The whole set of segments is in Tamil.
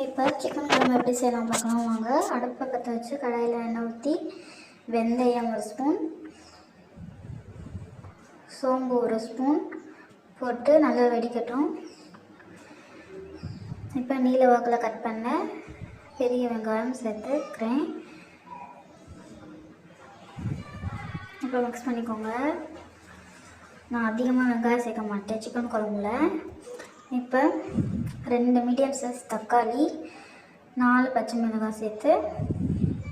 இப்போ சிக்கன் குழம்பு எப்படி செய்யலாம் பார்க்கலாம். வாங்க. அடுப்பை பற்ற வச்சு கடாயில் எண்ணெய் ஊற்றி வெந்தயம் ஒரு ஸ்பூன் சோம்பு ஒரு ஸ்பூன் போட்டு நல்லா வெடிக்கட்டும். இப்போ நீல வாக்கில் கட் பண்ண பெரிய வெங்காயம் சேர்த்துக்கிறேன் இப்போ மிக்ஸ் பண்ணிக்கோங்க. நான் அதிகமாக வெங்காயம் சேர்க்க மாட்டேன். சிக்கன் குழம்புல. இப்போ ரெண்டு மீடியம் சைஸ் தக்காளி நாலு பச்சை மிளகாய் சேர்த்து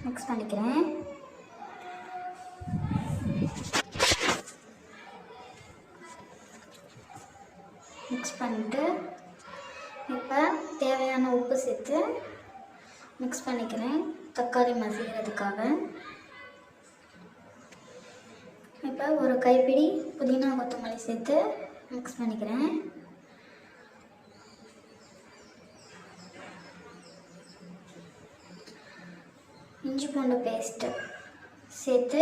மிக்ஸ் பண்ணிக்கிறேன். மிக்ஸ் பண்ணிட்டு இப்போ தேவையான உப்பு சேர்த்து மிக்ஸ் பண்ணிக்கிறேன் தக்காளி மசிக்கிறதுக்காக இப்போ ஒரு கைப்பிடி புதினா கொத்தமல்லி சேர்த்து மிக்ஸ் பண்ணிக்கிறேன். இஞ்சி பூண்டு பேஸ்ட்டு சேர்த்து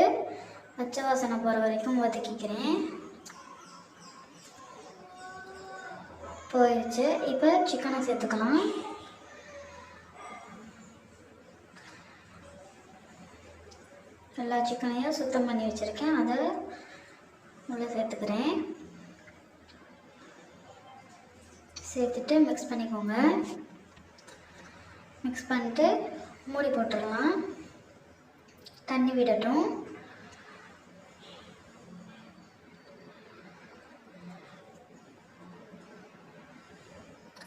பச்சை வாசனை போகிற வரைக்கும் வதக்கிக்கிறேன். போயிடுச்சு இப்போ சிக்கனை சேர்த்துக்கலாம். எல்லா சிக்கனையும் சுத்தம் பண்ணி வச்சுருக்கேன். அதை உள்ளே சேர்த்துக்கிறேன். சேர்த்துட்டு மிக்ஸ் பண்ணிக்கோங்க. மிக்ஸ் பண்ணிட்டு மூடி போட்டுடலாம். தண்ணி விடட்டும்.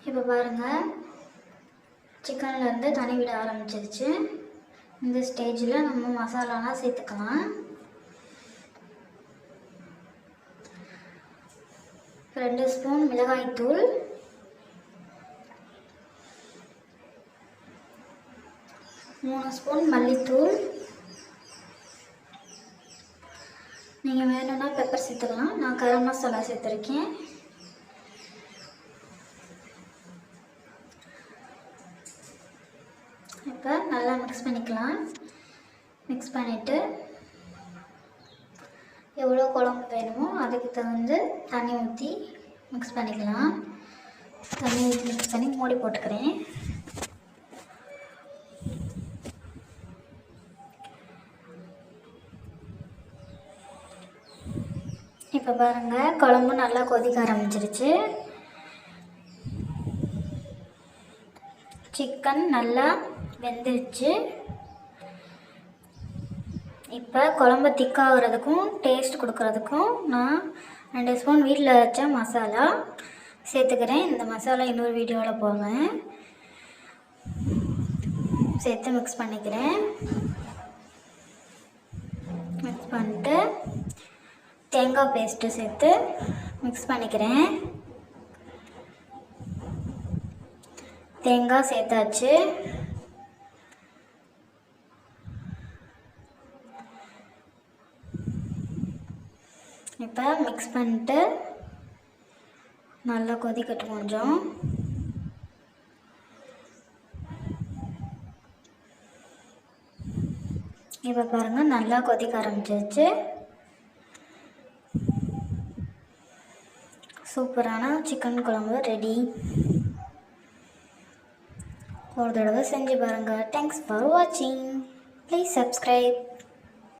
இப்போ பாருங்கள் சிக்கன்லேருந்து தண்ணி விட ஆரம்பிச்சிருச்சு. இந்த ஸ்டேஜில் நம்ம மசாலாலாம் சேர்த்துக்கலாம். ரெண்டு ஸ்பூன் மிளகாய்த்தூள். மூணு ஸ்பூன் மல்லித்தூள். நீங்கள் வேணும்னா பெப்பர் சேர்த்துக்கலாம். நான் கரம் மசாலா சேர்த்துருக்கேன். இப்போ நல்லா மிக்ஸ் பண்ணிக்கலாம். மிக்ஸ் பண்ணிவிட்டு எவ்வளோ குழம்பு வேணுமோ அதுக்கு தகுந்து தண்ணி ஊற்றி மிக்ஸ் பண்ணிக்கலாம். தண்ணி ஊற்றி மிக்ஸ் பண்ணி மூடி போட்டுக்கிறேன். இப்போ பாருங்கள் குழம்பு நல்லா கொதிக்க ஆரம்பிச்சிருச்சு. சிக்கன் நல்லா வெந்துருச்சு. இப்போ குழம்பு திக்காகிறதுக்கும் டேஸ்ட் கொடுக்குறதுக்கும் நான் ரெண்டு ஸ்பூன் வீட்டில் வச்ச மசாலா சேர்த்துக்கிறேன். இந்த மசாலா இன்னொரு வீடியோவில் போவேன் சேர்த்து மிக்ஸ் பண்ணிக்கிறேன். மிக்ஸ் பண்ணிட்டு தேங்காய் பேஸ்ட்டு சேர்த்து மிக்ஸ் பண்ணிக்கிறேன். தேங்காய் சேர்த்தாச்சு. இப்போ மிக்ஸ் பண்ணிட்டு நல்லா கொதிக்கட்டும் கொஞ்சம். இப்போ பாருங்கள் நல்லா கொதிக்க ஆரம்பிச்சிருச்சு. சூப்பரான சிக்கன் குழம்பு ரெடி ஒரு தடவை செஞ்சு பாருங்கள் தேங்க்ஸ் ஃபார் வாட்சிங் ப்ளீஸ் சப்ஸ்கிரைப்